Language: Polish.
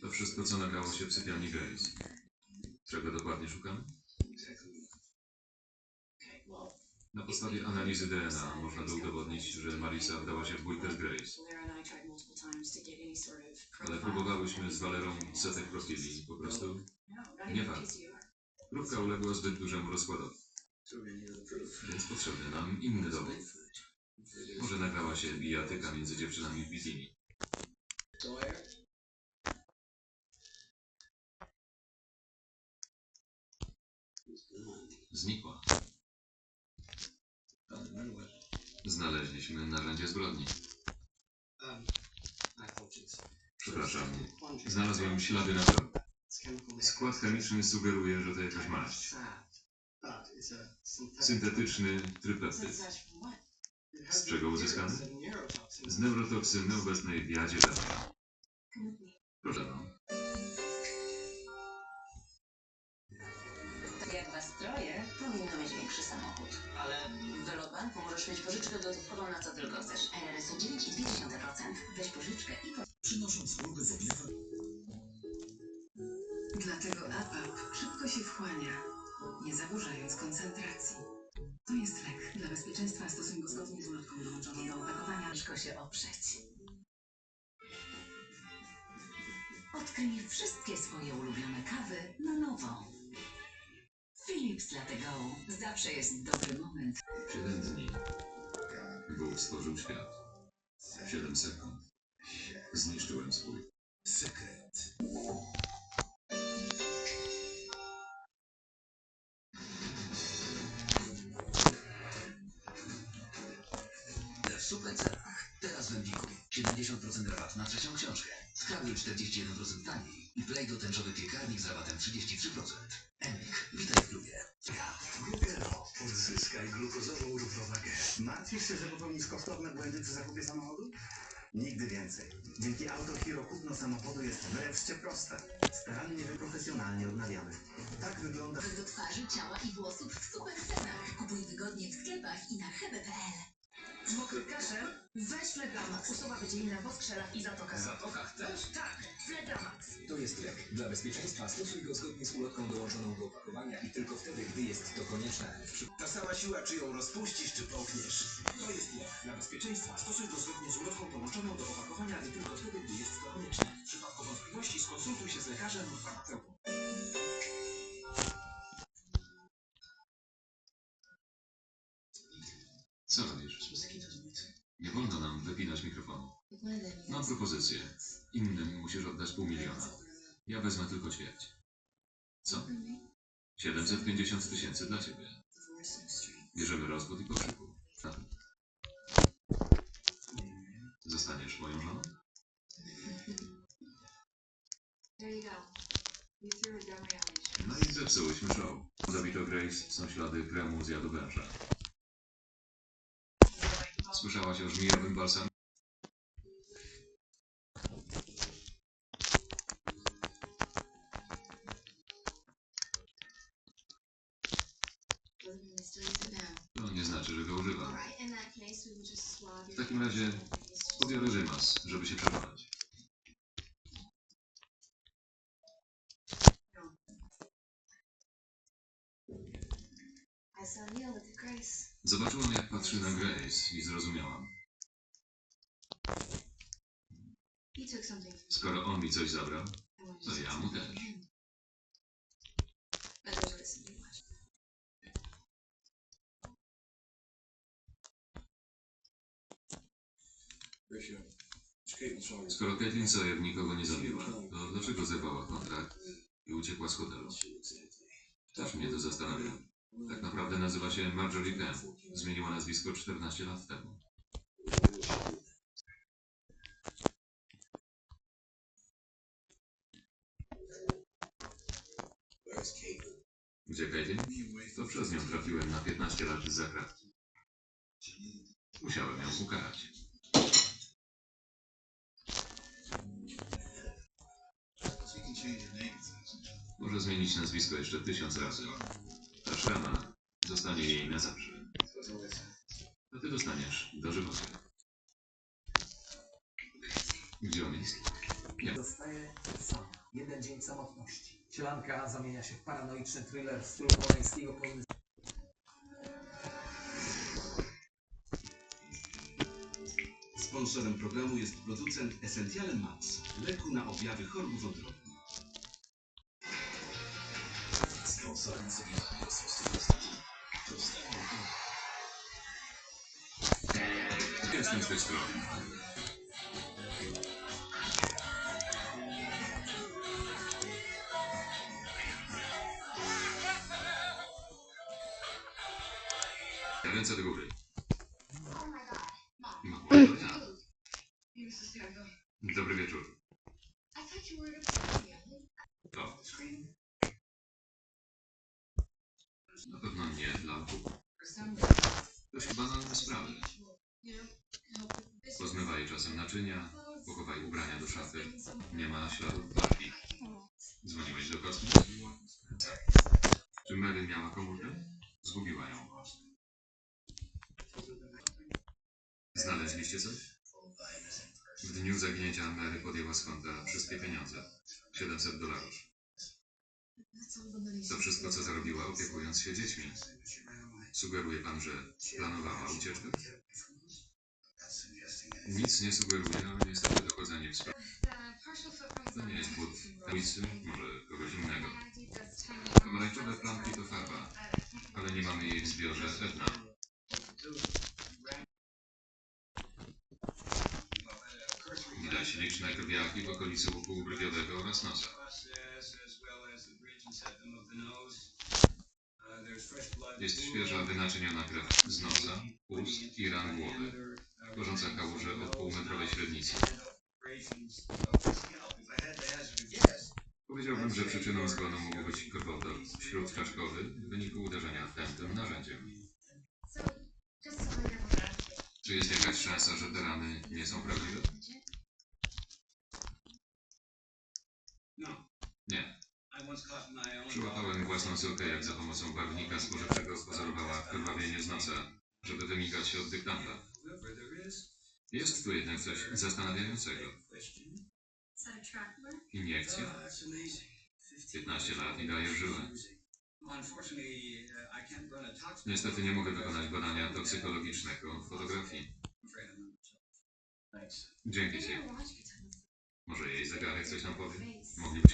To wszystko, co nagrało się w sypialni Grace. Czego dokładnie szukamy? Na podstawie analizy DNA można by udowodnić, że Marisa wdała się w bójkę z Grace. Ale próbowałyśmy z Valerą setek profili i po prostu nie warto. Próbka uległa zbyt dużemu rozkładowi, więc potrzebny nam inny dowód. Może nagrała się bijatyka między dziewczynami w bikini. Znikła. Znaleźliśmy narzędzie zbrodni. Przepraszam, znalazłem ślady na to. Skład chemiczny sugeruje, że to jakaś maść. Syntetyczny trypeptyd. Z czego uzyskany? Z neurotoksyny obecnej w jadzie. Proszę no. Samochód. Ale W Velobanku możesz mieć pożyczkę gotówkową na co tylko chcesz. RRSU 9,2%. Weź pożyczkę i po... przynosząc ulgę w objawach Dlatego APAP szybko się wchłania, nie zaburzając koncentracji. To jest lek. Dla bezpieczeństwa stosuj go zgodnie z ulotką dołączoną do opakowania. Ciężko się oprzeć. Odkryj wszystkie swoje ulubione kawy na nowo. Philips dlatego zawsze jest dobry moment. Siedem dni. Bóg stworzył świat. Siedem sekund. Zniszczyłem swój. sekret. W super cenach. Teraz w Empiku. 70% rabat na trzecią książkę. Scrabble 41% taniej. I Play do tęczowy piekarnik z rabatem 33%. Empik. Glukozową równowagę. Martwisz się, że popełnisz kosztowne błędy przy zakupie samochodu? Nigdy więcej. Dzięki AutoHero kupno samochodu jest wreszcie proste. Starannie wyprofesjonalnie odnawiamy. Tak wygląda do twarzy, ciała i włosów w super cenach. Kupuj wygodnie w sklepach i na hebe.pl. Mokry kaszel? Weź Flegramax. Usuwa wydzieliny w skrzelach i zatokach. zatokach też? Tak, Flegramax. To jest lek. Dla bezpieczeństwa stosuj go zgodnie z ulotką dołączoną do opakowania i tylko wtedy, gdy jest to konieczne. Ta sama siła, czy ją rozpuścisz, czy połkniesz. To jest lek. Dla bezpieczeństwa stosuj go Co robisz? Nie wolno nam wypinać mikrofonu. Mam propozycję. Innym musisz oddać pół miliona. Ja wezmę tylko ćwierć. Co? 750 tysięcy dla ciebie. Bierzemy rozwód i tym. Zostaniesz moją żoną? No i zepsułyśmy show. Zabito Grace, są ślady kremu z jadu węża. Słyszałaś o żmijowym balsamie? To nie znaczy, że go używam. W takim razie pobiorę rymas, żeby się przekonać. Zobaczyłam, jak patrzy na Grace i zrozumiałam. Skoro on mi coś zabrał, to ja mu też. Skoro Caitlin Sawyer nikogo nie zabiła, to dlaczego zerwała kontrakt i uciekła z hotelu? Też mnie to zastanawia. Tak naprawdę nazywa się Marjorie Kemp. Zmieniła nazwisko 14 lat temu. Gdzie Caitlin? To przez nią trafiłem na 15 lat za kratki. Musiałem ją ukarać. Może zmienić nazwisko jeszcze tysiąc razy. Zostanie jej na zawsze. A ty dostaniesz dożywocie. Gdzie on jest? Piem. Zostaje sam. Jeden dzień samotności. Sielanka zamienia się w paranoiczny thriller w stylu poleńskiego pełny Sponsorem programu jest producent Essentiale Max, leku na objawy chorób wątroby. Sponsorem seminarium Jestem z tej strony. Ręce do góry. Mamo, to ja. Dobry wieczór. To. Na pewno nie dla. To się banalne sprawy. Pozmywaj czasem naczynia, pochowaj ubrania do szafy. Nie ma śladów walki. Dzwoniłeś do kosmy? Czy Mary miała komórkę? Zgubiła ją. Znaleźliście coś? W dniu zaginięcia Mary podjęła z konta wszystkie pieniądze. 700 dolarów. To wszystko, co zarobiła, opiekując się dziećmi. Sugeruje pan, że planowała ucieczkę? Nic nie sugeruje, ale niestety dochodzenie w sprawie. To nie jest but ulicy, może kogoś innego. Pomarańczowe plamki to farba, ale nie mamy jej w zbiorze Etna. Widać liczne krwiaki w okolicy łuku brwiowego oraz nosa. Jest świeża, wynaczyniona krew z nosa, ust i ran głowy, tworząca kałużę o półmetrowej średnicy. Powiedziałbym, że przyczyną zgonu mógł być krwotok śródczaszkowy w wyniku uderzenia tępym narzędziem. Czy jest jakaś szansa, że te rany nie są prawdziwe? Nie. Przyłapałem własną córkę, jak za pomocą barwnika spożywczego pozorowała krwawienie z nosa, żeby wymigać się od dyktanta. Jest tu jednak coś zastanawiającego. Iniekcja? 15 lat i daje żyłę. Niestety nie mogę wykonać badania toksykologicznego fotografii. Dzięki ci. Może jej zegarek coś nam powie? Moglibyśmy